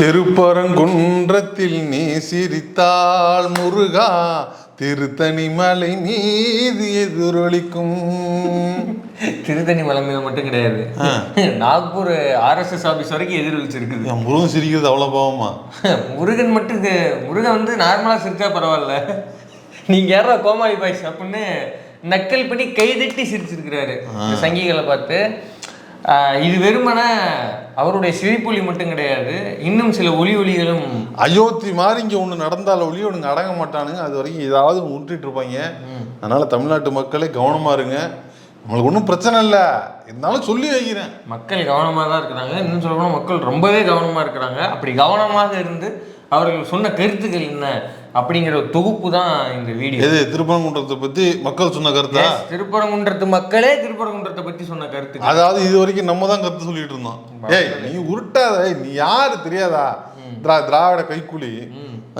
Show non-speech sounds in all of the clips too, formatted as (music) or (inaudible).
திருப்பரங்குன்றத்தில் நீ சிரித்தாள் முருகா திருத்தணி மலை மீது எதிரொலிக்கும். திருத்தணி மலை மீது மட்டும் கிடையாது. நாக்பூர் ஆர்எஸ்எஸ் ஆபீஸ் வரைக்கும் எதிரொலிச்சிருக்குது. முருகன் சிரிக்கிறது அவ்வளோ பாவமா? முருகன் மட்டும் முருகன் வந்து நார்மலா சிரிச்சா பரவாயில்ல. நீங்க யாரா கோமாளி பாய்ஸ் அப்படின்னு நக்கல் பண்ணி கைதட்டி சிரிச்சிருக்கிறாரு. சங்கிகளை பார்த்து. இது வெறுமனே அவருடைய சிரிப்பொலி மட்டும் கிடையாது. இன்னும் சில ஒலி ஒலிகளும் அயோத்தி மாதிரி இங்கே ஒன்று நடந்தால் ஒளி ஒன்று அடங்க மாட்டானுங்க. அது வரைக்கும் ஏதாவது விட்டுட்டு இருப்பாங்க. அதனால தமிழ்நாட்டு மக்களே கவனமா இருங்க. உங்களுக்கு ஒன்றும் பிரச்சனை இல்லை. இருந்தாலும் சொல்லி வைக்கிறேன். மக்கள் கவனமாக தான் இருக்கிறாங்க. இன்னும் சொல்லப்போனால் மக்கள் ரொம்பவே கவனமாக இருக்கிறாங்க. அப்படி கவனமாக இருந்து அவர்கள் சொன்ன கருத்துக்கள் என்ன? அப்படிங்கிற ஒரு தொகுப்பு தான் இந்த வீடியோ. எது திருப்பரங்குன்றத்தை பற்றி மக்கள் சொன்ன கருத்தா? திருப்பரங்குன்றத்து மக்களே திருப்பரங்குன்றத்தை பத்தி சொன்ன கருத்துக்கள் அதாவது இது வரைக்கும் நம்ம தான் கருத்து சொல்லிட்டு இருந்தோம். ஏய் நீ உருட்டாத நீ யாரு தெரியாதா? திரா திராவிட கைக்கூலி.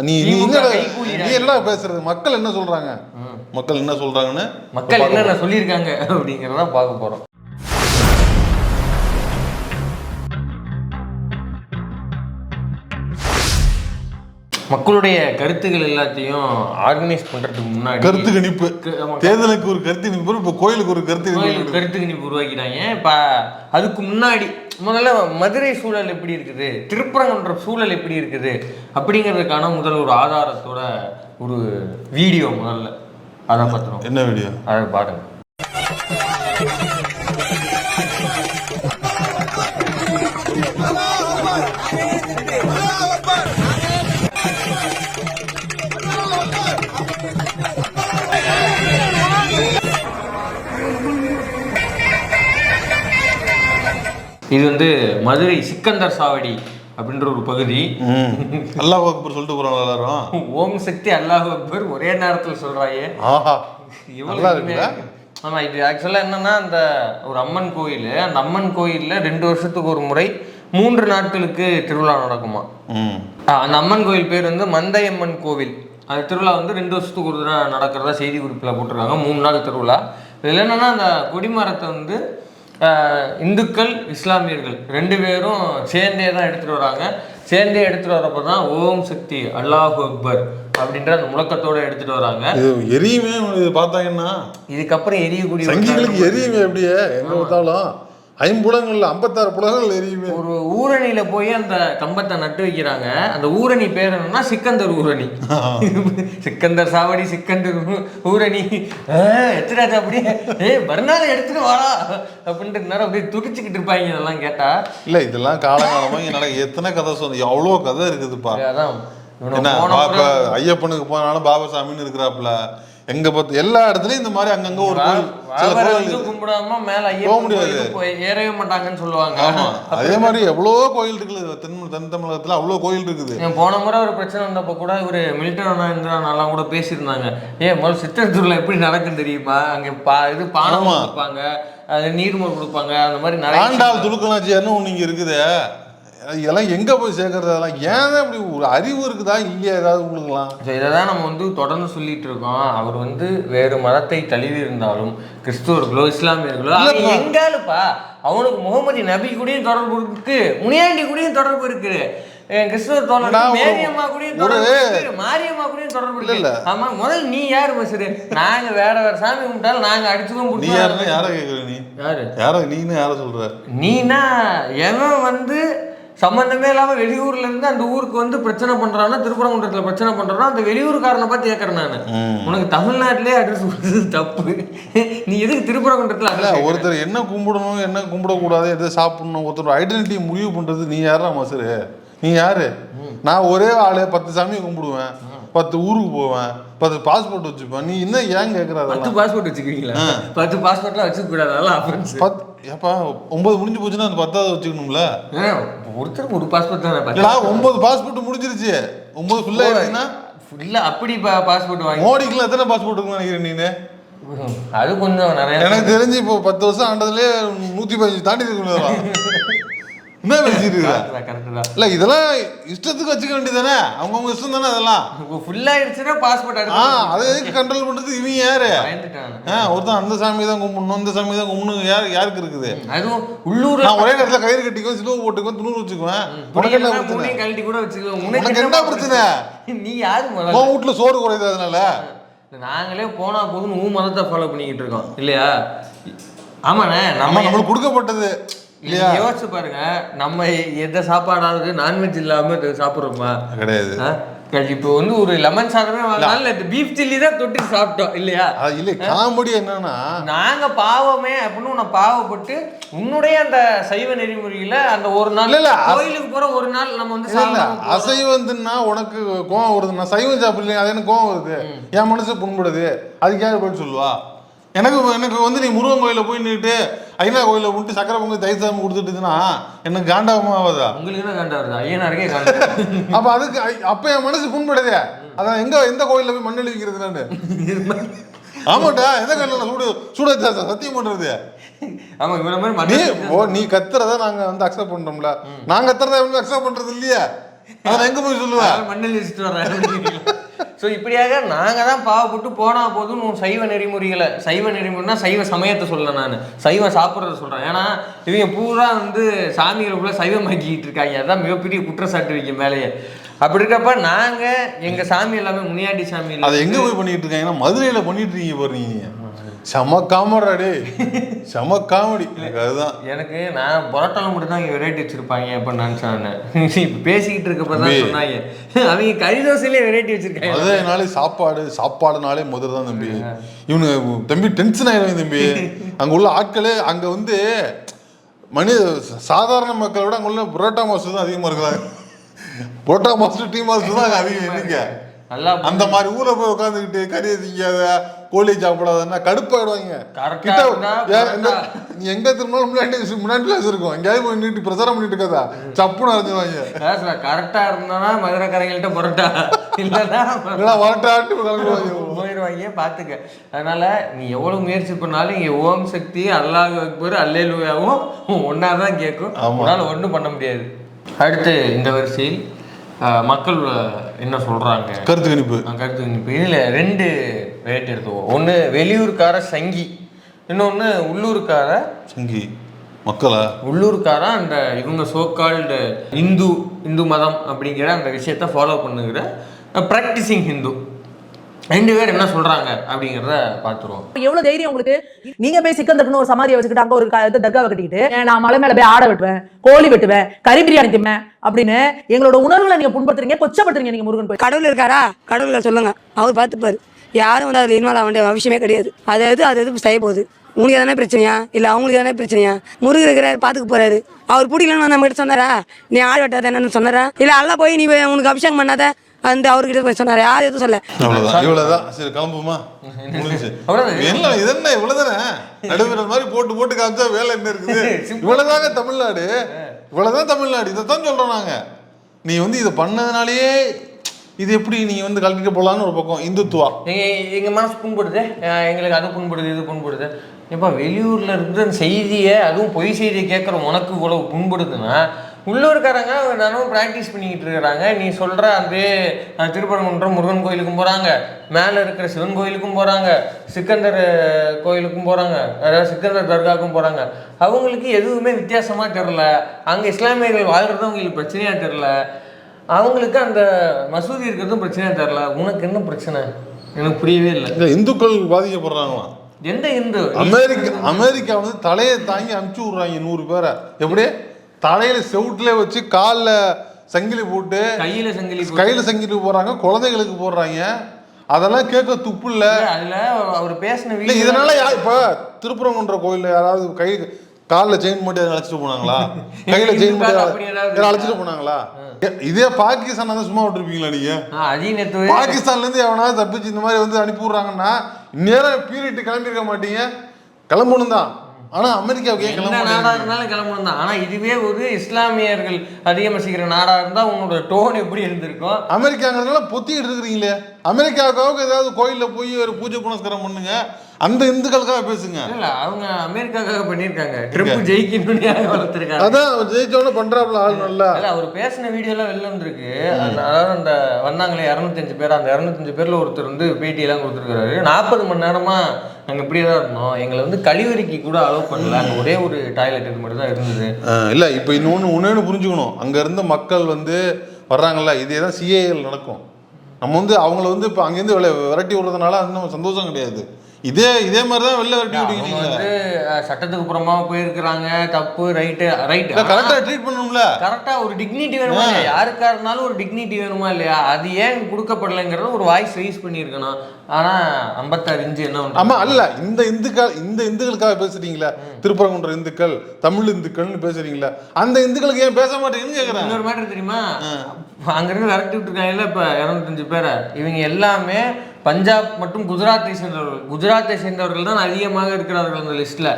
நீ நீ. நீ என்னடா பேசுறது? மக்கள் என்ன சொல்றாங்க? மக்கள் என்ன சொல்றாங்கன்னு மக்கள் என்னென்ன சொல்லியிருக்காங்க அப்படிங்கிறத பார்க்க போறோம். மக்களுடைய கருத்துக்கள் எல்லாத்தையும் ஆர்கனைஸ் பண்றதுக்கு முன்னாடி கருத்து கணிப்பு. தேர்தலுக்கு ஒரு கருத்து கணிப்பு இப்போ கோயிலுக்கு ஒரு கருத்து கணிப்பு கோயில் கருத்து கணிப்பு உருவாக்கிட்டாங்க. இப்போ அதுக்கு முன்னாடி முதல்ல மதுரை சூழல் எப்படி இருக்குது? திருப்பரங்குன்ற சூழல் எப்படி இருக்குது? அப்படிங்கிறதுக்கான முதல் ஒரு ஆதாரத்தோட ஒரு வீடியோ முதல்ல. அதை பார்த்துருவோம். என்ன வீடியோ? அதை பாருங்க. இது வந்து மதுரை சிக்கந்தர் சாவடி அப்படின்ற ஒரு பகுதி. அல்லாஹ் அக்பர் சொல்லிட்டு போறாங்க எல்லாரும். ஓம் சக்தி அல்லாஹ் அக்பர் ஒரே நேரத்தில் சொல்றாயே. ஆமா இது ஆக்சுவலா என்னன்னா அந்த ஒரு அம்மன் கோயில் அந்த அம்மன் கோயில்ல ரெண்டு வருஷத்துக்கு ஒரு முறை மூன்று நாட்களுக்கு திருவிழா நடக்குமா? அந்த அம்மன் கோயில் பேர் வந்து மந்தையம்மன் கோவில். அது திருவிழா வந்து ரெண்டு வருஷத்துக்கு ஒரு தடவை நடக்கிறதா செய்தி குறிப்பில் போட்டிருக்காங்க மூணு நாள் திருவிழா. இதில் என்னன்னா அந்த கொடிமரத்தை வந்து இந்துக்கள் இஸ்லாமியர்கள் ரெண்டு பேரும் சேர்ந்தே தான் எடுத்துகிட்டு வராங்க. சேர்ந்தே எடுத்துகிட்டு வரப்போ தான் ஓம் சக்தி அல்லாஹு அக்பர் அப்படின்ற அந்த முழக்கத்தோட எடுத்துகிட்டு வராங்க. எரியுமே இது பார்த்தாங்கன்னா இதுக்கப்புறம் எரியக்கூடிய சங்கிகளுக்கு எரியுமே அப்படியே எங்க பார்த்தாலும். ஐம்புலங்கள்ல ஐம்பத்தாறு புலங்கள் எரியுமே. ஒரு ஊரணியில போய் அந்த கம்பத்தை நட்டு வைக்கிறாங்க. அந்த ஊரணி பேர் என்னன்னா சிக்கந்தர் ஊரணி. (laughs) சிக்கந்தர் சாவடி சிக்கந்தர் ஊரணி. எத்தனாச்சு அப்படியே. ஏய் மறுநாள் எடுத்துட்டு வாடா. அப்படின்ட்டு நேரம் அப்படியே துடிச்சுக்கிட்டு இருப்பாங்க இதெல்லாம் கேட்டா. இல்ல இதெல்லாம் காலகாலமா நடக்க எத்தனை கதை சொன்ன எவ்வளோ கதை இருக்குதுப்பா. அதான். ஐயப்பனுக்கு போனாலும் பாபசாமின்னு இருக்கிறாப்புல. எங்க பார்த்து எல்லா இடத்துலயும் இந்த மாதிரி அங்கங்க ஒரு கோயில். கும்பிடாம மேல போக முடியாது. ஏறவே மாட்டாங்கன்னு சொல்லுவாங்க. ஆமா. அதே மாதிரி எவ்வளவோ கோயில் இருக்குது. தென் தென் தமிழகத்துல அவ்வளோ கோயில் இருக்குது. போன முறை ஒரு பிரச்சனை வந்தப்போ கூட இவர் மில்டன் அண்ணா இந்திரானெல்லாம் கூட பேசியிருந்தாங்க. ஏன் முதல்ல சித்திரத்தூர்ல எப்படி நடக்கும் தெரியுமா? அங்க பா இது பானம் அது நீர்மோர் கொடுப்பாங்க அந்த மாதிரி நிறைய ஆண்டாள் துலுக்கணாச்சியார்னு ஒண்ணு இங்க இருக்குது. இதெல்லாம் எங்க போய் சேர்க்கறது? அதெல்லாம் ஏன் இப்படி ஒரு அறிவு இருக்குதா? இல்லையா ஏதாவது உங்களுக்குலாம் ஸோ இதை தான் நம்ம வந்து தொடர்ந்து சொல்லிட்டு இருக்கோம். அவர் வந்து வேறு மதத்தை தழுவி இருந்தாலும் கிறிஸ்துவர்களோ இஸ்லாமியர்களோ. எங்காலுப்பா அவனுக்கு முகமது நபி கூடயும் தொடர்பு இருக்கு முனியாண்டி கூடயும் தொடர்பு இருக்கு. என் கிறிஸ்துவர் தோழர் மேரியம்மா கூடயும் தொடர்பு இருக்கு மாரியம்மா கூடயும் தொடர்பு இருக்கு. ஆமா முதல்ல நீ யாரு பேசுற? நாங்க வேற வேற சாமி கும்பிட்டாலும் நாங்க அடிச்சுக்கோம் நீ யாருன்னு யார கேக்குற நீ? யாரு? யார நீன்னு யார சொல்ற? நீனா எவன் வந்து சம்பந்தமே இல்லாம வெளியூர்ல இருந்து அந்த ஊருக்கு வந்து பிரச்சனை பண்றான்னா திருப்பரங்குன்றத்துல பிரச்சனை பண்றான்னா அந்த வெளியூர்காரனை பார்த்து கேட்கறேன் நானு. உனக்கு தமிழ்நாட்டிலே அட்ரஸ் கொடுத்தது தப்பு. நீ எதுக்கு திருப்பரங்குன்றத்துல இல்ல ஒருத்தர் என்ன கும்பிடணும் என்ன கும்பிடக்கூடாது எதை சாப்பிடணும் ஒருத்தர் ஐடென்டிட்டி முடிவு பண்றது நீ யாரா மசரு? நீ யாரு? நான் ஒரே ஆளு பத்து சாமியை கும்பிடுவேன் பத்து ஊருக்கு போவேன் பத்து பாஸ்போர்ட் வச்சுப்பேன். நீ என்ன ஏன் கேக்குற பத்து பாஸ்போர்ட் வச்சுக்கிறீங்களா பத்து பாஸ்போர்ட்லாம் வச்சுக்க கூடாது அதெல்லாம் offense. பத் ஏப்பா ஒன்பது முடிஞ்சு போச்சுன்னா அந்த பத்தாவது வச்சுக்கணும்ல? ஒருத்தருக்கு ஒரு பாஸ்போர்ட் தானே இல்லடா ஒன்பது பாஸ்போர்ட் முடிஞ்சிருச்சு. ஒன்பது ஃபுல்லா ஆயிடுச்சுன்னா இல்ல அப்படி பாஸ்போர்ட் வாங்கி மோடிக்குலாம் எத்தனை பாஸ்போர்ட் இருக்குன்னு நினைக்கிறேன் நீனு? அது கொஞ்சம் நிறைய எனக்கு தெரிஞ்சு இப்போ பத்து வருஷம் ஆண்டதுலேயே நூத்தி பதினஞ்சு தாண்டி இருக்குல்ல (laughs) என்ன (laughs) தான் இல்ல இதெல்லாம் இஷ்டத்துக்கு வச்சுக்க வேண்டியதானே அவங்கவுங்க இஷ்டம் தானே அதெல்லாம்? ஃபுல் ஆயிடுச்சுன்னா பாஸ்போர்ட் எடுத்து அதை எதுக்கு கண்ட்ரோல் பண்றது? இவங்க யாரு? ஒருத்தன் அந்த சாமி தான் கும்பிடணும் இந்த சாமி தான் கும்பிடணும் யார் யாருக்கு இருக்குது? அதுவும் நான் ஒரே நேரத்துல கயிறு கட்டிக்குவேன் சிலுவை போட்டுக்குவேன் துணூறு வச்சுக்குவேன் உனக்கு என்ன பிரச்சனை? மூணையும் கழட்டி கூட வச்சுக்கலாம் உனக்கு என்ன பிரச்சனை? (laughs) நீ யாரு உன் வீட்டுல சோறு குறையுது அதனால. நாங்களே போனா போதும் ஊ மதத்தை ஃபாலோ பண்ணிக்கிட்டு இருக்கோம். இல்லையா? ஆமாண்ணே நம்ம நம்மளுக்கு கொடுக்கப்பட்டது. இல்லையா? யோசிச்சு பாருங்க நம்ம எந்த சாப்பாடாவது நான்வெஜ் இல்லாம சாப்பிடுறோமா? கிடையாது? இப்போ வந்து ஒரு லெமன் சாதமே வாங்கினாலும் இந்த பீஃப் சில்லி தான் தொட்டு சாப்பிட்டோம் இல்லையா? இல்லை காமெடி என்னன்னா நாங்க பாவமே அப்படின்னு உன்னை பாவப்பட்டு உன்னுடைய அந்த சைவ நெறிமுறையில அந்த ஒரு நாள் இல்ல, கோயிலுக்கு போற ஒரு நாள் நம்ம வந்து போறோம். அசைவந்துன்னா உனக்கு கோவம் வருது நான் சைவம் சாப்பிடலைங்க அது எனக்கு கோவம் வருது. என் மனசு புண்படுது. அதுக்கு யார் சொல்லுவா. எனக்கு எனக்கு வந்து நீ முருகன் கோயில போய் நின்றுட்டு ஐநா கோயில விட்டு சக்கரை பொங்கல் தயிர் சாதம் கொடுத்துட்டுதுன்னா எனக்கு காண்டாகமா ஆகாதா? உங்களுக்கு என்ன காண்டா வருது? ஐயனாருக்கே (laughs) அப்ப அதுக்கு அப்ப என் மனசு புண்படுதே. அதான் எங்க எந்த கோயில்ல போய் மண்ணெளி வைக்கிறது நானு (laughs) ஆமாட்டா எந்த கோயில்ல நான் சூடு சூட சத்தியம் பண்றது? ஆமா இவன மாதிரி ஓ நீ கத்துறத நாங்க வந்து அக்செப்ட் பண்றோம்ல. நாங்க கத்துறத வந்து அக்செப்ட் பண்றது இல்லையா. அதான் எங்க போய் சொல்லுவேன் மண்ணில் வச்சுட்டு வரேன் ஸோ இப்படியாக நாங்கள் தான் பாவப்பட்டு போனா போதும் சைவ நெறிமுறைகளை சைவ நெறிமுறைனா சைவ சமயத்தை சொல்ல நான். சைவம் சாப்பிட்றத சொல்கிறேன் ஏன்னா இவங்க பூரா வந்து சாமிகளுக்குள்ள சைவமாக்கிட்டு இருக்காங்க. அதான் மிகப்பெரிய குற்றச்சாட்டு இவங்க மேலேயே. அப்படி இருக்கப்ப நாங்கள் எங்கள் சாமி எல்லாமே முனியாண்டி சாமி. அதை எங்க போய் பண்ணிட்டு இருக்காங்கன்னா மதுரையில பண்ணிட்டு இருக்கீங்க பாரு நீங்க. செம காமெடா டே செம காமெடி. எனக்கு அதுதான். எனக்கு நான் புரோட்டால மட்டும் தான் இங்கே வெரைட்டி வச்சிருப்பாங்க அப்போ நான் சொன்னேன். இப்போ பேசிக்கிட்டு இருக்கப்ப தான். சொன்னாங்க. அவங்க கறி தோசையிலே வெரைட்டி வச்சிருக்காங்க. மதுரைனாலே சாப்பாடு சாப்பாடுனாலே மதுரை தான் தம்பி இவனு தம்பி டென்ஷன் ஆயிடுவாங்க தம்பி. அங்க உள்ள ஆட்களே அங்க வந்து மனித சாதாரண மக்களை விட அங்க உள்ள புரோட்டா மாஸ்டர் தான் அதிகமா இருக்கிறாங்க. புரோட்டா மாஸ்டர் டீ மாஸ்டர் தான் அதிகம் எண்ணிக்கை அந்த மாதிரி ஊரை போய் உட்காந்துக்கிட்டு கறியை திங்காத கோழி சாப்பிடாதன்னா கடுப்பாயிடுவாங்க கிட்ட நீ எங்க திரும்பினாலும் முன்னாடி முன்னாடி கிளாஸ் இருக்கும். எங்கேயாவது போய் நின்று பிரச்சாரம் பண்ணிட்டு இருக்காதா. சப்புன்னு அரைஞ்சிருவாங்க. கரெக்டா இருந்தானா மதுரைக்காரங்கள்ட்ட புரட்டா. இல்லைன்னா கிளம்புவாங்க (laughs) போயிடுவாங்க பார்த்துக்க அதனால நீ எவ்வளவு முயற்சி பண்ணாலும் இங்க ஓம் சக்தி அல்லாஹ் அக்பர் அல்லேலுயாவும் ஒன்னா தான் கேட்கும். உன்னால ஒண்ணும் பண்ண முடியாது. அடுத்து இந்த வரிசையில் மக்கள் என்ன சொல்றாங்க? கருத்து கணிப்பு. கருத்து இப்போ இதில் ரெண்டு வெரைட்டி எடுத்துக்குவோம். ஒன்று வெளியூர்கார சங்கி. இன்னொன்று உள்ளூர்கார சங்கி. மக்களா? உள்ளூர்காரன் அந்த இவங்க சோகால்டு இந்து இந்து மதம் அப்படிங்கிற அந்த விஷயத்த ஃபாலோ பண்ணுகிற ப்ராக்டிசிங் ஹிந்து ரெண்டு பேர் என்ன சொல்றாங்க அப்படிங்கிறத பார்த்துருவோம் எவ்வளவு தைரியம் உங்களுக்கு? நீங்க போய் சிக்கந்தருக்குன்னு ஒரு சமாதியை வச்சுக்கிட்டு அங்க ஒரு க- இது தர்காவை கட்டிக்கிட்டு "ஏன்? நான் மலை மேல போய் ஆட வெட்டுவேன் கோழி வெட்டுவேன் கறி பிரியாணி திம்பேன் அப்படின்னு எங்களோட உணர்வுகளை நீங்க புண்படுத்துறீங்க கொச்சப்படுத்துறீங்க நீங்க முருகன் போய் கடவுள் இருக்காரா? கடவுளை சொல்லுங்க. அவர் பார்த்துப்பாரு. யாரும் வந்து அதில் இன்வால்வ் ஆக வேண்டிய அவசியமே கிடையாது. அதாவது அது எது செய்ய போகுது. உனக்கு எதனா பிரச்சனையா? இல்லை அவங்களுக்கு எதனா பிரச்சனையா? முருகர் இருக்கிறாரு பார்த்துக்க போறாரு. அவர் பிடிக்கலன்னு நம்ம கிட்ட சொன்னாரா? நீ ஆள் வெட்டாத என்னன்னு சொன்னாரா? இல்லை அல்ல போய் நீ உனக்கு அபிஷேகம் பண்ணாத அந்த அவர்கிட்ட போய் சொன்னாரா. யாரும் எதுவும் சொல்ல இவ்வளவுதான். சரி கிளம்புமா? (laughs) முடிஞ்சு. என்ன இது என்ன இவ்வளவுதானே? நடுவர் மாதிரி போட்டு போட்டு காமிச்சா வேலை என்ன இருக்குது? (laughs) இவ்வளவுதாங்க தமிழ்நாடு. இவ்வளவுதான் தமிழ்நாடு. இதைத்தான் சொல்றோம் நாங்க. நீ வந்து இதை பண்ணதுனாலயே இது எப்படி நீ வந்து கலக்கிட்டு போலான்னு ஒரு பக்கம். இந்துத்துவா. எங்க எங்க மனசு புண்படுது. எங்களுக்கு அது புண்படுது இது புண்படுது. இப்போ வெளியூர்ல இருந்து அந்த செய்தியை அதுவும் பொய் செய்தியை கேட்குற உனக்கு இவ்வளவு புண்படுதுன்னா உள்ளூர்காரங்க நானும் ப்ராக்டிஸ் பண்ணிக்கிட்டு இருக்கிறாங்க. நீ சொல்ற அந்த அஹ், திருப்பரங்குன்றம் முருகன் கோயிலுக்கும் போறாங்க. மேலே இருக்கிற சிவன் கோயிலுக்கும் போறாங்க. சிக்கந்தர் கோயிலுக்கும் போறாங்க. அதாவது சிக்கந்தர் தர்காவுக்கும் போறாங்க. அவங்களுக்கு எதுவுமே வித்தியாசமா தெரில. அங்க இஸ்லாமியர்கள் வாழ்றது அவங்களுக்கு பிரச்சனையா தெரில. அவங்களுக்கு அந்த மசூதி இருக்கிறதும் பிரச்சனையா தெரில. உனக்கு என்ன பிரச்சனை? எனக்கு புரியவே இல்லை. இந்த இந்துக்கள் பாதிக்கப்படுறாங்களாம். எந்த இந்து? அமெரிக்கா அமெரிக்கா வந்து தலையை தாங்கி அனுப்பிச்சு விடுறாங்க நூறு பேரை. எப்படி? தலையில செவுட்டுல வச்சு கால்ல சங்கிலி போட்டு கையில சங்கிலி கையில சங்கிலி போடுறாங்க குழந்தைகளுக்கு போடுறாங்க. அதெல்லாம் கேட்க துப்பு இல்ல. அதுல அவர் பேசின இல்ல இதனால யா இப்ப திருப்பரங்குன்ற கோயில்ல யாராவது கை கால்ல செயின் மட்டும் அழைச்சிட்டு போனாங்களா? (laughs) கையில செயின் மட்டும் அழைச்சிட்டு போனாங்களா? இதே பாகிஸ்தான் வந்து சும்மா விட்டுருப்பீங்களா நீங்க? பாகிஸ்தான்ல இருந்து எவனாவது தப்பிச்சு இந்த மாதிரி வந்து அனுப்பி விடுறாங்கன்னா இந்நேரம் பீரியட் கிளம்பியிருக்க மாட்டீங்க. கிளம்பணும் தான் ஆனா அமெரிக்காவுக்கு ஏன் எந்த கிளம்ப நாடா மாட்டேங்குது? இருந்தாலும் கிளம்பணும் தான். ஆனா இதுவே ஒரு இஸ்லாமியர்கள் அதிகம் வசிக்கிற நாடா இருந்தா உங்களோட டோன் எப்படி இருந்திருக்கும்? அமெரிக்காங்கிறதுனால பொத்திட்டு இருக்கிறீங்களே. அமெரிக்காவுக்காக ஏதாவது கோயில்ல போய் ஒரு பூஜை புனஸ்காரம் பண்ணுங்க. அந்த இந்துக்களுக்காக பேசுங்க. இல்ல அவங்க அமெரிக்காக்காக பண்ணியிருக்காங்க. ட்ரிப் ஜெயிக்கணும்னு வளர்த்துருக்காங்க? அதான் ஜெயிச்சோன்னு பண்றாப்புல ஆள் நல்லா. இல்ல அவர் பேசின வீடியோலாம் வெளில வந்திருக்கு. அதாவது அந்த வந்தாங்களே இரநூத்தஞ்சு பேர் அந்த இரநூத்தஞ்சு பேர்ல ஒருத்தர் வந்து பேட்டி எல்லாம் கொடுத்துருக்காரு நாற்பது மணி நேரமா நாங்க இப்படியே தான் இருந்தோம். எங்களை வந்து கழிவறைக்கு கூட அலோவ் பண்ணல. அங்க ஒரே ஒரு டாய்லெட் இது மட்டும் தான் இருந்தது இல்ல இப்போ இன்னொன்று ஒன்று புரிஞ்சுக்கணும். அங்க இருந்த மக்கள் வந்து வர்றாங்கல்ல இதே தான் சிஏஎல் நடக்கும். நம்ம வந்து அவங்கள வந்து இப்போ அங்கேருந்து வெளில விரட்டி விடுறதுனால அது நம்ம சந்தோஷம் கிடையாது. இதே இதே மாதிரி தான் வெளில விரட்டி விடுவீங்க வந்து சட்டத்துக்கு புறமா போயிருக்கிறாங்க தப்பு ரைட்டு ரைட் கரெக்டாக ட்ரீட் பண்ணணும்ல. கரெக்டா ஒரு டிக்னிட்டி வேணுமா இல்லையா? யாருக்கா இருந்தாலும் ஒரு டிக்னிட்டி வேணுமா இல்லையா? அது ஏன் கொடுக்கப்படலைங்கிறத ஒரு வாய்ஸ் ரைஸ் பண்ணியிருக்கணும். ஆனா ஐம்பத்தாறு இன்ச்சு என்ன பண்றாங்க ஆமா அல்ல இந்த இந்துக்கள் இந்த இந்துக்களுக்காக பேசுறீங்களா? திருப்பரங்குன்ற இந்துக்கள் தமிழ் இந்துக்கள்னு பேசுறீங்களா? அந்த இந்துக்களுக்கு ஏன் பேச மாட்டேங்குன்னு கேக்குறேன். இன்னொரு மேட்டர் தெரியுமா? அங்கிருந்து விரட்டி விட்டுருக்காங்கல்ல இப்ப இரநூத்தஞ்சு பேரை. இவங்க எல்லாமே பஞ்சாப் மற்றும் குஜராத்தை சேர்ந்தவர்கள். குஜராத்தை சேர்ந்தவர்கள் தான் அதிகமாக இருக்கிறார்கள் அந்த லிஸ்ட்ல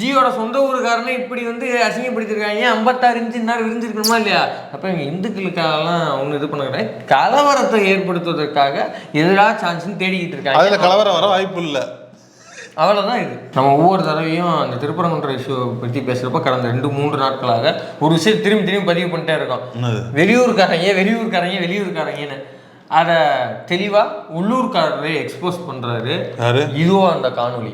ஜியோட சொந்த ஊருக்காரனே இப்படி வந்து அசிங்கப்படுத்திருக்காங்க. ஐம்பத்தாறு இன்ச்சு நேரம் விரிஞ்சிருக்கணுமா இல்லையா? அப்ப இவங்க இந்துக்களுக்காகலாம் ஒண்ணு இது பண்ண கிடையாது. கலவரத்தை ஏற்படுத்துவதற்காக எதிராக சான்ஸ்னு தேடிக்கிட்டு இருக்காங்க. அதுல கலவரம் வர வாய்ப்பு இல்ல. அவ்வளோதான் இது. நம்ம ஒவ்வொரு தடவையும் அந்த திருப்பரங்குன்ற இஷ்யூ பற்றி பேசுகிறப்ப கடந்த ரெண்டு மூன்று நாட்களாக ஒரு விஷயம் திரும்பி திரும்பி பதிவு பண்ணிட்டே இருக்கோம்? வெளியூர்காரங்க வெளியூர்காரங்க வெளியூர்காரங்கன்னு. அதை தெளிவாக உள்ளூர்காரரே எக்ஸ்போஸ் பண்ணுறாரு யாரு? இதுவோ அந்த காணொளி.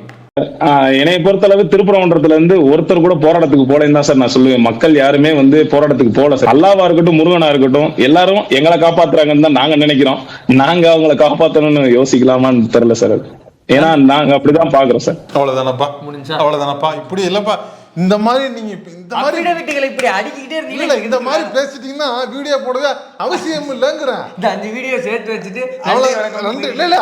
ஆஹ் என்னைய பொறுத்தளவு திருப்பரங்குன்றத்துல இருந்து ஒருத்தர் கூட போராட்டத்துக்கு போலன்னு தான் சார் நான் சொல்லுவேன். மக்கள் யாருமே வந்து போராட்டத்துக்கு போல சார். அல்லாவா இருக்கட்டும் முருகனா இருக்கட்டும் எல்லாரும் எங்களை காப்பாத்துறாங்கன்னு தான் நாங்க நினைக்கிறோம். நாங்க அவங்கள காப்பாத்தணும்னு யோசிக்கலாமான்னு தெரியல சார் ஏன்னா நாங்க அப்படிதான் பாக்குறோம் சார். அவ்வளவுதானப்பா. முடிஞ்சா? அவ்வளவுதானப்பா. இப்படி இல்லப்பா. இந்த மாதிரி நீங்க இப்ப இந்த மாதிரி இப்படி அடிக்கிட்டே இல்ல இருந்தீங்க இந்த மாதிரி பேசிட்டீங்கன்னா வீடியோ போடவே அவசியம் இல்லைங்கிறேன். இந்த அஞ்சு வீடியோ சேர்த்து வச்சுட்டு அவ்வளவு நன்றி, இல்ல இல்ல.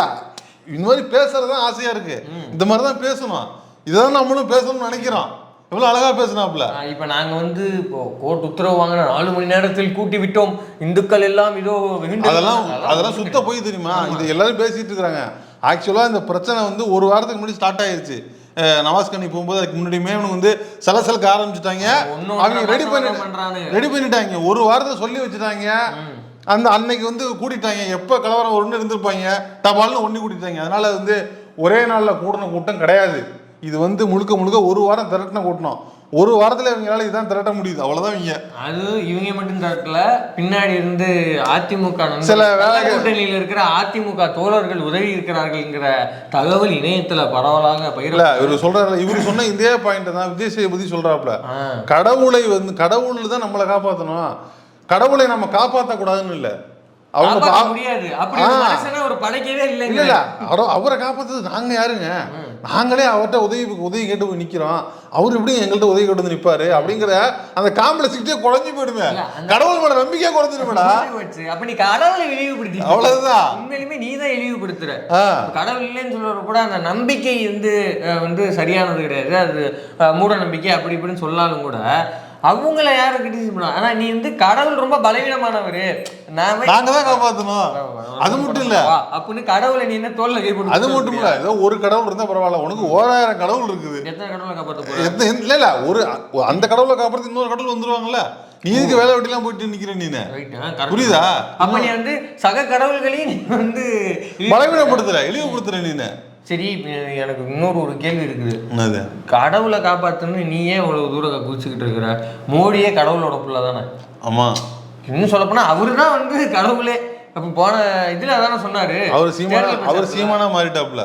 இந்த மாதிரி பேசுறது தான் ஆசையா இருக்கு. இந்த மாதிரி தான் பேசணும். இதான் நம்மளும் பேசணும்னு நினைக்கிறோம். எவ்வளவு அழகா பேசினாப்ல ஆ, இப்ப நாங்க வந்து இப்போ கோர்ட் உத்தரவு வாங்கின நாலு மணி நேரத்தில் கூட்டி விட்டோம். இந்துக்கள் எல்லாம் இதோ அதெல்லாம் அதெல்லாம் சுத்த போய் தெரியுமா? இது எல்லாரும் பேசிட்டு இருக்காங்க ஆக்சுவலா இந்த பிரச்சனை வந்து ஒரு வாரத்துக்கு முன்னாடி ஸ்டார்ட் ஆயிருச்சு. அஹ் நவாஸ் கனி போகும்போது அதுக்கு முன்னாடியுமே இவனுங்க வந்து சலசலுக்கு ஆரம்பிச்சுட்டாங்க. அவங்க ரெடி பண்ணி. ரெடி பண்ணிட்டாங்க. ஒரு வாரத்தை சொல்லி வச்சுட்டாங்க. அந்த அன்னைக்கு வந்து கூட்டிட்டாங்க. எப்போ கலவரம் ஒன்று இருந்திருப்பாங்க. தபால்னு ஒண்ணு கூட்டிட்டாங்க. அதனால வந்து ஒரே நாள்ல கூட்டின கூட்டம் கிடையாது. இது வந்து முழுக்க முழுக்க ஒரு வாரம் திரட்டின கூட்டணும் ஒரு வாரத்துல இவங்களால இதான் திரட்ட முடியுது. அவ்வளவுதான் இவங்க. அது இவங்க மட்டும் தரல பின்னாடி இருந்து அதிமுக சில வேலைகள். கூட்டணியில் இருக்கிற அதிமுக தோழர்கள் உதவி இருக்கிறார்கள்ங்கிற தகவல் இணையத்துல பரவலாக பகிர இவரு சொல்றாரு இவரு சொன்ன இதே பாயிண்ட் தான் விஜய் சேதுபதி சொல்றாப்ல. கடவுளை வந்து கடவுள் தான் நம்மளை காப்பாத்தணும். கடவுளை நம்ம காப்பாத்த கூடாதுன்னு இல்ல. அவங்க முடியாது. அப்படி. மனுஷனை ஒரு படைக்கவே இல்ல இல்ல. அவர- காப்பாத்துறது நாங்க யாருங்க? நாங்களே அவர்கிட்ட உதவி உதவி கேட்டு போய் நிக்கிறோம். அவர் எப்படி எங்கள்கிட்ட உதவி கேட்டு வந்து நிப்பாரு? அப்படிங்கிற அந்த காம்ப்ளெக்ஸிட்டே குறைஞ்சு போயிடுமே. கடவுள் மேல நம்பிக்கை குறைஞ்சிருமேடா. அப்ப நீ கடவுளை இழிவுபடுத்தி அவ்வளவுதான். உண்மையிலுமே நீ தான் இழிவுபடுத்துற. கடவுள் இல்லைன்னு சொல்ற கூட அந்த நம்பிக்கை வந்து வந்து சரியானது கிடையாது. அது மூட நம்பிக்கை அப்படி இப்படின்னு சொல்லாலும் கூட அவங்கள யாரும் கிரிட்டிசைஸ் பண்ண ஆனா நீ வந்து கடவுள் ரொம்ப பலவீனமானவரு நான் போய் நாங்க தான் அது மட்டும் இல்ல அப்படின்னு கடவுளை நீ என்ன தோல்ல கை அது மட்டும் இல்ல ஏதோ ஒரு கடவுள் இருந்தா பரவாயில்ல உனக்கு ஓராயிரம் கடவுள் இருக்குது எத்தனை கடவுளை எந்த எந்த- இல்ல இல்ல ஒரு அந்த கடவுளை காப்பாத்தி இன்னொரு கடவுள் வந்துருவாங்கல்ல நீ இதுக்கு வேலை வெட்டிலாம் போயிட்டு நிக்கிற correct. புரியுதா? அப்ப நீ வந்து சக கடவுள்களையும் நீ வந்து பலவீனப்படுத்துற இழிவுபடுத்துற நீனு சரி எனக்கு இன்னொரு ஒரு கேள்வி இருக்குது. கடவுளை காப்பாத்தணும்னு நீ ஏன் இவ்வளவு தூரம் குதிச்சுக்கிட்டு இருக்கிற மோடியே கடவுளோட புள்ள தானே? ஆமா. இன்னும் சொல்ல போனா அவரு தான் வந்து கடவுளே. அப்ப போன இதுல அதானே சொன்னாரு. அவர் சீமானா அவர். சீமானா மாறிட்டாப்ல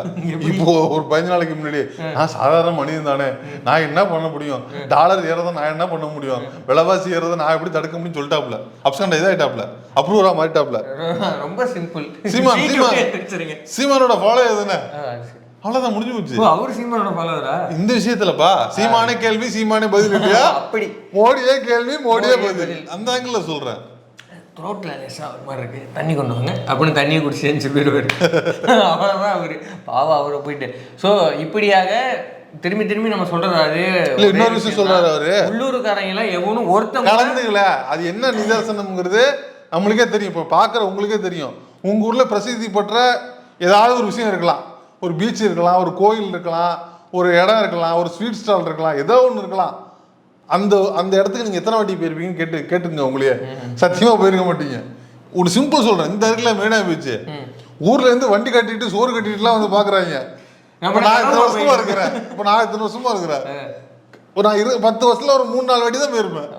இப்போ ஒரு பதினஞ்சு நாளைக்கு முன்னாடி நான் சாதாரண மனிதன் தானே. நான் என்ன பண்ண முடியும்? டாலர் ஏறதை நான் என்ன பண்ண முடியும்? விலைவாசி ஏறதை நான் எப்படி தடுக்க முடியும்னு சொல்லிட்டாப்ல அப்சண்ட் இதாயிட்டாப்ல அப்ரூவரா மாறிட்டாப்ல ரொம்ப சிம்பிள் சீமான், சீமான். சீமானோட ஃபாலோ எதுன்னு. அவ்வளவுதான் முடிஞ்சு போச்சு. அவர் சீமானோட ஃபாலோவரா இந்த விஷயத்துலப்பா சீமானே கேள்வி சீமானே பதில் இல்லையா? அப்படி. மோடியே கேள்வி மோடியே பதில். அந்த ஆங்கிள் சொல்றேன். த்ரோட்ல லேசா ஒரு மாதிரி இருக்கு. தண்ணி கொண்டு வாங்க. அப்படின்னு தண்ணியை குடிச்சு செஞ்சு போயிடுவாரு. (laughs) அவ்வளவுதான் அவரு. பாவம் அவரை போயிட்டு. ஸோ இப்படியாக திரும்பி திரும்பி நம்ம சொல்றது அதே இன்னொரு விஷயம் சொல்றாரு அவரு. உள்ளூர்காரங்க எல்லாம் எவனும் ஒருத்தன் கலந்துக்கல. அது என்ன நிதர்சனம்ங்கிறது நம்மளுக்கே தெரியும். இப்போ பார்க்குற உங்களுக்கே தெரியும். உங்க ஊர்ல பிரசித்தி பெற்ற ஏதாவது ஒரு விஷயம் இருக்கலாம். ஒரு பீச் இருக்கலாம் ஒரு கோயில் இருக்கலாம் ஒரு இடம் இருக்கலாம் ஒரு ஸ்வீட் ஸ்டால் இருக்கலாம் ஏதோ ஒன்று இருக்கலாம். அந்த அந்த இடத்துக்கு நீங்க எத்தனை வாட்டி போயிருப்பீங்கன்னு கேட்டு கேட்டுங்க உங்களையே. சத்தியமா போயிருக்க மாட்டீங்க. ஒரு சிம்பிள் சொல்றேன். இந்த இடத்துல மெயினா போயிடுச்சு ஊர்ல இருந்து வண்டி கட்டிட்டு சோறு கட்டிட்டுலாம் வந்து பாக்குறாங்க. நம்ம இப்ப நான் இத்தனை வருஷமா இருக்கிறேன். இப்ப நான் இத்தனை வருஷமா இருக்கிறேன். ஒரு நான் இரு பத்து வருஷத்துல ஒரு மூணு நாலு வாட்டி தான் போயிருப்பேன்.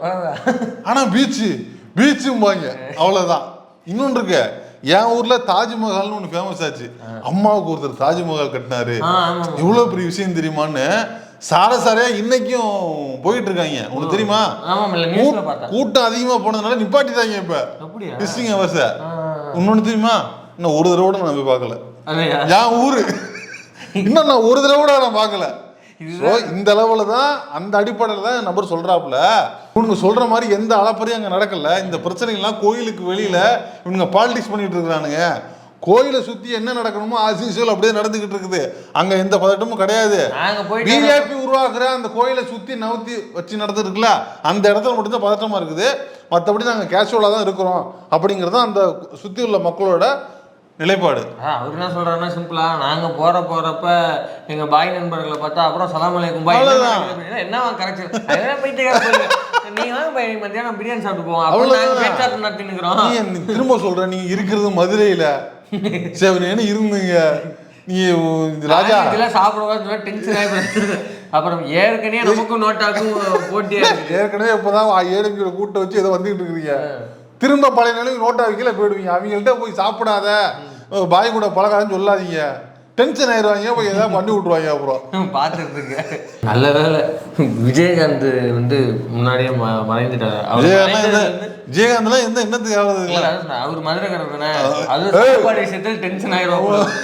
ஆனா பீச்சு பீச்சும்பாங்க. அவ்வளவுதான். இன்னொன்று இருக்கு. என் ஊர்ல தாஜ்மஹால்னு ஒன்று ஃபேமஸ் ஆச்சு. அம்மாவுக்கு ஒருத்தர் தாஜ்மஹால் கட்டினாரு. இவ்வளவு பெரிய விஷயம் தெரியுமான்னு சாரசாரையா இன்னைக்கும் போயிட்டு இருக்காங்க உனக்கு தெரியுமா? கூட்டம் அதிகமா போனதுனால நிப்பாட்டிட்டாங்க இப்ப. விசிட்டிங் அவர்ஸ ஆ. இன்னொன்னு தெரியுமா? இன்னும் ஒரு தடவை கூட நான் போய் பார்க்கல. என் ஊரு. இன்னும் நான் ஒரு தடவை கூட நான் பார்க்கல. இந்த அளவுல தான் அந்த அடிப்படையில் தான் நபர் சொல்றாப்புல. இவனுங்க சொல்ற மாதிரி எந்த அளப்பறையும் அங்க நடக்கல. இந்த பிரச்சனைகள்லாம் கோயிலுக்கு வெளியில இவனுங்க பாலிடிக்ஸ் பண்ணிட்டு இருக்கிறானுங்க. கோயிலை சுத்தி என்ன நடக்கணுமோ usual அப்படியே நடந்துகிட்டு இருக்குது. அங்க எந்த பதட்டமும் கிடையாது. பிஜேபி உருவாக்குற அந்த கோயிலை சுத்தி நவுத்தி வச்சு நடந்துருக்குல்ல அந்த இடத்துல மட்டும்தான் பதட்டமா இருக்குது. மற்றபடி நாங்க கேஷுவலா தான் இருக்கிறோம் அப்படிங்கிறது அந்த சுத்தி உள்ள மக்களோட நிலைப்பாடு. அவர் என்ன சொல்றாருன்னா சிம்பிளா நாங்க போற போறப்ப எங்க பாய் நண்பர்களை பார்த்தா அப்புறம் சலாம் அலைக்கும் பாய். என்னவா கரெக்ட் போயிட்டு நீங்க மத்தியானம் பிரியாணி சாப்பிட்டு போவோம். என்ன- திரும்ப சொல்ற நீங்க இருக்கிறது மதுரையில. சரி என்ன இருந்தீங்க? நீ ராஜா. இதெல்லாம் சாப்பிடுவா டென்ஷன் ஆகி அப்புறம் ஏற்கனவே நமக்கும் நோட்டாக்கும் போட்டியா (laughs) ஏற்கனவே இப்பதான் ஏழுங்கிற கூட்ட வச்சு ஏதோ வந்துகிட்டு இருக்கிறீங்க. திரும்ப பழைய நிலைக்கு நோட்டா வைக்கல போயிடுவீங்க. அவங்கள்ட்ட போய் சாப்பிடாத. பாய் கூட பழகாதுன்னு சொல்லாதீங்க. டென்ஷன் ஆயிடுவாங்க போய் ஏதாவது பண்ணி விட்டுருவாங்க அப்புறம். (laughs) பார்த்துருங்க நல்ல வேலை விஜயகாந்த் வந்து முன்னாடியே ம- மறைந்துட்டாரு. விஜயகாந்த்லாம் எந்த என்னத்துக்கு அதான் சொன்னேன். அவர் மதுரைக்காரர் தானே அது விஷயத்தில் டென்ஷன் ஆயிரும்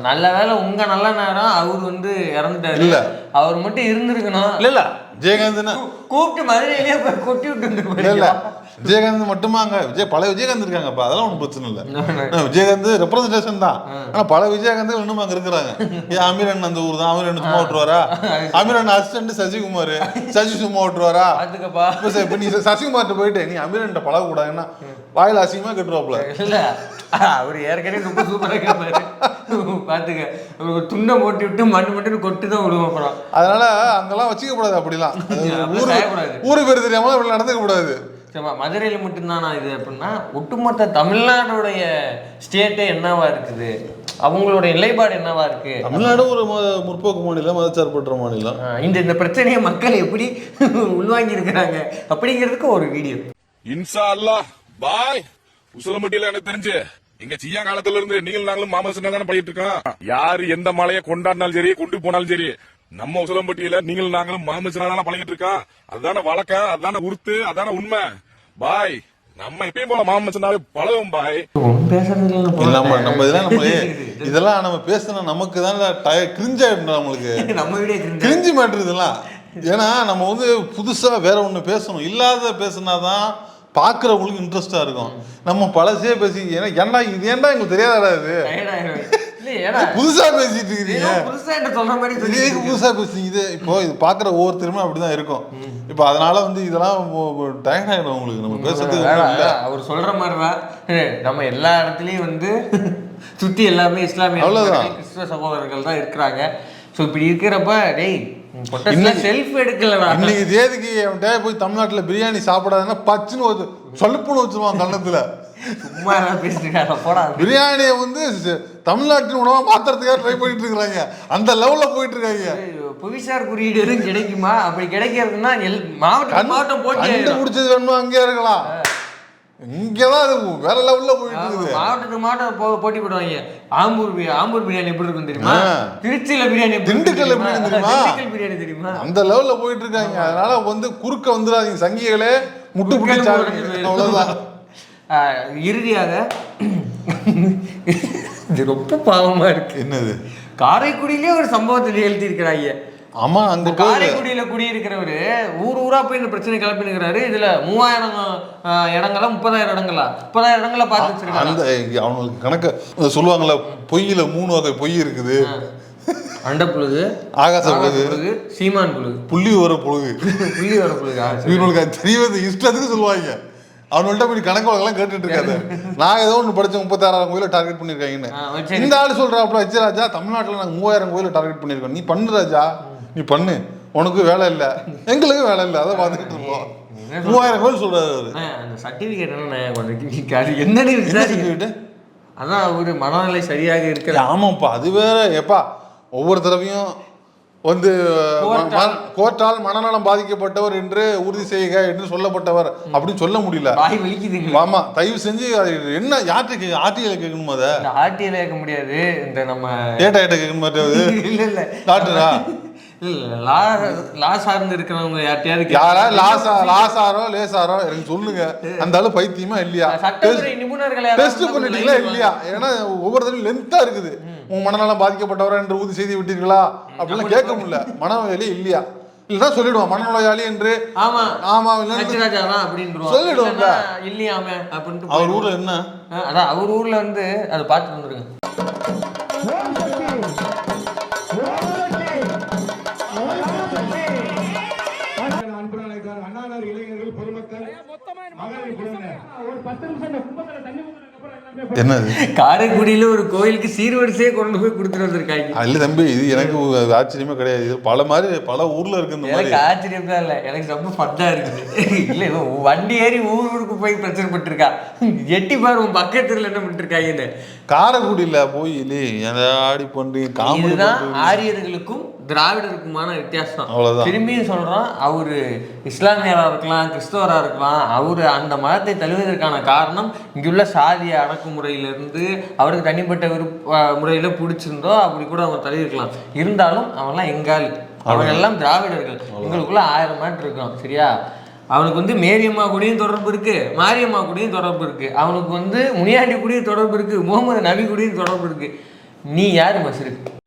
நல்ல வேலை உங்க நல்ல நேரம் அவர் வந்து இறந்துட்டாரு. இல்ல. அவர் மட்டும் இருந்திருக்கணும். இல்ல இல்ல. விஜயகாந்த்னா கூப்பிட்டு மதுரையிலேயே போய் கொட்டி விட்டு இல்ல. விஜயகாந்த் மட்டுமா அங்க? விஜய் பல விஜயகாந்த் இருக்காங்கப்பா. அதெல்லாம் ஒன்றும் பிரச்சனை இல்லை. (laughs) விஜயகாந்த் ரெப்ரசன்டேஷன் தான். ஆனா பல விஜயகாந்த் இன்னும் அங்க இருக்கிறாங்க. ஏன் அமீரன் அந்த ஊர் தான். அமீரன் சும்மா விட்டுருவாரா (laughs) அமீரன் அசிஸ்டன்ட் சசிகுமார். சசி சும்மா பாத்துக்கப்பா. இப்ப நீ சசிகுமார்ட்ட போயிட்டு நீ அமீரன் பழக கூடாதுன்னா வாயில அசிங்கமா கட்டுருவாப்ல இல்ல. அவர் ஏற்கனவே ரொம்ப சூப்பரா கேட்பாரு பாத்துக்க. துண்டை போட்டு விட்டு மண்ணு மட்டும் கொட்டு தான் விடுவோம் அப்புறம். அதனால அங்கெல்லாம் வச்சுக்க கூடாது அப்படிலாம் (laughs) ஊரு. ஊரு பேர் தெரியாம நடந்துக்க கூடாது சரிம்மா மதுரையில மட்டும்தானா இது அப்படின்னா ஒட்டுமொத்த தமிழ்நாடுடைய ஸ்டேட்டே என்னவா இருக்குது? அவங்களுடைய நிலைப்பாடு என்னவா இருக்கு? தமிழ்நாடு ஒரு முற்போக்கு மாநிலம் மதச்சார்பற்ற மாநிலம். இந்த இந்த பிரச்சனையை மக்கள் எப்படி (laughs) உள்வாங்கி இருக்கிறாங்க அப்படிங்கிறதுக்கு ஒரு வீடியோ இன்சா அல்லாஹ் பாய் உசுலம்பட்டியில எனக்கு தெரிஞ்சு இங்க சியா காலத்துல இருந்து நீங்கள் நாங்களும் மாமா சின்ன தானே பண்ணிட்டு இருக்கோம். யாரு எந்த மலையை கொண்டாடினாலும் சரி கொண்டு போனாலும் சரி நம்ம உசுலம்பட்டியில நீங்கள் நாங்களும் சின்ன தானே பழகிட்டு இருக்கோம் அதுதானே வழக்கம் அதுதானே உருத்து அதானே உண்மை? பாய் நம்ம எப்பயும் போல மாமா சின்னாவே பழகும் பாய் நம்ம நம்ம இதெல்லாம் நம்ம (laughs) இதெல்லாம் நம்ம பேசினா நமக்கு தான் கிரிஞ்ச் (laughs) ஆயிடும் நம்மளுக்கு. நம்ம கிரிஞ்சு மேட்ரு இதெல்லாம். ஏன்னா நம்ம வந்து புதுசா வேற ஒண்ணு பேசணும். இல்லாத பேசினாதான் பாக்குறவங்களுக்கு இன்ட்ரெஸ்டா இருக்கும். நம்ம பழசே பேசி ஏன்னா ஏன்டா இது ஏன்டா எங்களுக்கு தெரியாதாடா இது? புதுசா பேசிட்டு இருக்கிறீங்க. ஏதோ புதுசா என்ன சொல்ற மாதிரி இது சொல்லிட்டு எதுக்கு புதுசா பேசுறீங்க. இது இப்போ இது பாக்குற ஒவ்வொருத்தருமே அப்படிதான் இருக்கும். இப்போ அதனால வந்து இதெல்லாம் டயர்ட் ஆயிடும் உங்களுக்கு. நம்ம இல்ல. அவர் சொல்ற மாதிரிதான் நம்ம எல்லா இடத்துலயும் வந்து (laughs) சுத்தி எல்லாமே இஸ்லாமிய கிறிஸ்துவ சகோதரர்கள் தான் இருக்கிறாங்க. சோ இப்படி இருக்கிறப்ப டேய் செல்ஃப் எடுக்கலடா. இன்னைக்கு தேதிக்கு போய் தமிழ்நாட்டுல பிரியாணி சாப்பிடாதுன்னா பச்சுன்னு ஒரு சொல்லுப்புன்னு வச்சிருவான் கண்ணத்துல சும்மா பேசிட்டு இருக்காங்க போடா. பிரியாணியை வந்து தமிழ்நாட்டின் உணவா மாத்துறதுக்காக ட்ரை பண்ணிட்டு இருக்காங்க அந்த லெவல்ல போயிட்டு இருக்காங்க புவிசார் குறியீடு எதுவும் கிடைக்குமா? அப்படி கிடைக்கிறதுன்னா எல் மாவட்டம் மாவட்டம் போட்டி. கண்டுபிடிச்சது வேணுமா? அங்கே இருக்கலாம். இங்கதான் அது வேற லெவல்ல போயிட்டு இருக்குது. மாவட்டத்துக்கு மாவட்டம் போ- போட்டி போடுவாங்க. ஆம்பூர் ஆம்பூர் பிரியாணி எப்படி இருக்கும் தெரியுமா. திருச்சியில பிரியாணி எப்படி இருக்கும் திண்டுக்கல்ல தெரியுமா? பிரியாணி தெரியுமா? திண்டுக்கல் பிரியாணி தெரியுமா? அந்த லெவல்ல போயிட்டு இருக்காங்க அதனால வந்து குறுக்க வந்துடாதீங்க. சங்கிகளே முட்டு பிடிச்சாங்க ஆஹ், இறுதியாக இது ரொம்ப பாவமா இருக்கு. என்னது? காரைக்குடியிலே ஒரு சம்பவத்தை நிகழ்த்தி இருக்கிறாங்க ஆமா போய் காரைக்குடியில குடியிருக்கிறவரு ஊர் ஊரா போய் இந்த பிரச்சனை கிளப்பினுக்கிறாரு. இதுல மூவாயிரம் இடங்களா? முப்பதாயிரம் இடங்களா? முப்பதாயிரம் இடங்களா பார்த்து வச்சிருக்காங்க அந்த அவங்களுக்கு கணக்க சொல்லுவாங்கல்ல பொய்யில மூணு வகை பொய் இருக்குது. அண்டப்புழுகு ஆகாச புழுகு புழுகு சீமான் புழுகு. புள்ளி வர புழுகு. புள்ளி வர புழுகு. இவங்களுக்கு தெரிவது இஷ்டத்துக்கு சொல்லுவாங்க. அவனுள்ட்ட போய் கணக்கு வழக்கெல்லாம் கேட்டுட்டு இருக்காது நான் ஏதோ ஒன்று படிச்ச முப்பத்தாறாயிரம் கோயில டார்கெட் பண்ணியிருக்காங்கன்னு. இந்த ஆள் சொல்றாப்புல வச்சு ராஜா தமிழ்நாட்டில் நாங்கள் மூவாயிரம் கோயில டார்கெட் பண்ணியிருக்கோம். நீ பண்ணு ராஜா. நீ பண்ணு. உனக்கு வேலை இல்லை. எங்களுக்கு வேலை இல்லை. அதை பார்த்துக்கிட்டு இருப்போம். மூவாயிரம் கோயில் சொல்றாரு அந்த சர்டிஃபிகேட் என்ன என்னன்னு certificate? அதான் ஒரு மனநிலை சரியாக இருக்கிற ஆமாப்பா. அது வேற. எப்பா ஒவ்வொரு தடவையும் வந்து கோர்ட்டால். மனநலம் பாதிக்கப்பட்டவர் என்று உறுதி செய்க என்று சொல்லப்பட்டவர். அப்படின்னு சொல்ல முடியல. ஆமா தயவு செஞ்சு அது என்ன யார்கிட்ட ஆர்டிஐல கேட்கணுமா அதை? ஆர்டிஐல கேட்க முடியாது. இந்த நம்ம ஏட்டா ஏட்ட கேட்கணுமா அது? இல்ல இல்ல. டாக்டரா? லா லா சார்ந்து இருக்கிறவங்க யார்ட்டையாவது யாரா லாசா லாசாரோ லேசாரோ எனக்கு சொல்லுங்க. அந்த ஆளு பைத்தியமா இல்லையா? நிபுணர்கள் டெஸ்ட் பண்ணிட்டீங்களா இல்லையா? ஏன்னா ஒவ்வொரு தடவையும் லென்த்தா இருக்குது. உன் மனநலம் பாதிக்கப்பட்டவரா என்று உறுதி செய்து விட்டீர்களா? அப்படின்னு கேட்க முடியல மனநோயாளி இல்லையா? இல்லைன்னா சொல்லிடுவான் மனநோயாளி என்று ஆமா. ஆமா சொல்லிடுவோம்ல. இல்லைன்னா இல்லையாமே அப்படின்ட்டு அவர். ஊர்ல என்ன? அதான் அவர் ஊர்ல வந்து அதை பார்த்துட்டு வந்துருங்க. அண்ணாநகர் இளைஞர்கள் பொதுமக்கள் மகளிர் குழுவினர் என்னது? காரைக்குடியில ஒரு கோயிலுக்கு சீர்வரிசையே கொண்டு போய் கொடுத்துட்டு வந்திருக்காங்க. இல்ல தம்பி இது எனக்கு ஆச்சரியமே கிடையாது. இது பல மாதிரி பல ஊர்ல இருக்கு இந்த மாதிரி எனக்கு ஆச்சரியம் தான் இல்லை. எனக்கு ரொம்ப ஃபட்டா இருக்குது. இல்லை வண்டி ஏறி ஊர் ஊருக்கு போய் பிரச்சனை பண்ணிருக்கா எட்டி பாரு உன் பக்கத்துல என்ன பண்ணிருக்காங்கன்னு காரைக்குடியில போய் இல்லையே ஆடி பண்றீங்க காமெடி இதுதான் ஆரியர்களுக்கும் திராவிடருக்குமான வித்தியாசம். அவ்வளவுதான். திரும்பியும் சொல்றோம் அவரு இஸ்லாமியரா இருக்கலாம் கிறிஸ்தவரா இருக்கலாம் அவரு அந்த மதத்தை தழுவதற்கான காரணம் இங்குள்ள சாதிய அடக்குமுறையிலிருந்து அவருக்கு தனிப்பட்ட விருப்ப முறையில பிடிச்சிருந்தோ அப்படி கூட அவங்க தழுவிருக்கலாம். இருந்தாலும் அவன்லாம் எங்கால் அவங்க எல்லாம் திராவிடர்கள். எங்களுக்குள்ள ஆயிரம் மேட் இருக்கும் சரியா? அவனுக்கு வந்து மேரியம்மா கூடயும் தொடர்பு இருக்கு மாரியம்மா கூடயும் தொடர்பு இருக்கு. அவனுக்கு வந்து முனியாண்டி கூடயும் தொடர்பு இருக்கு முகமது நபி கூடயும் தொடர்பு இருக்கு. நீ யாரு மசருக்கு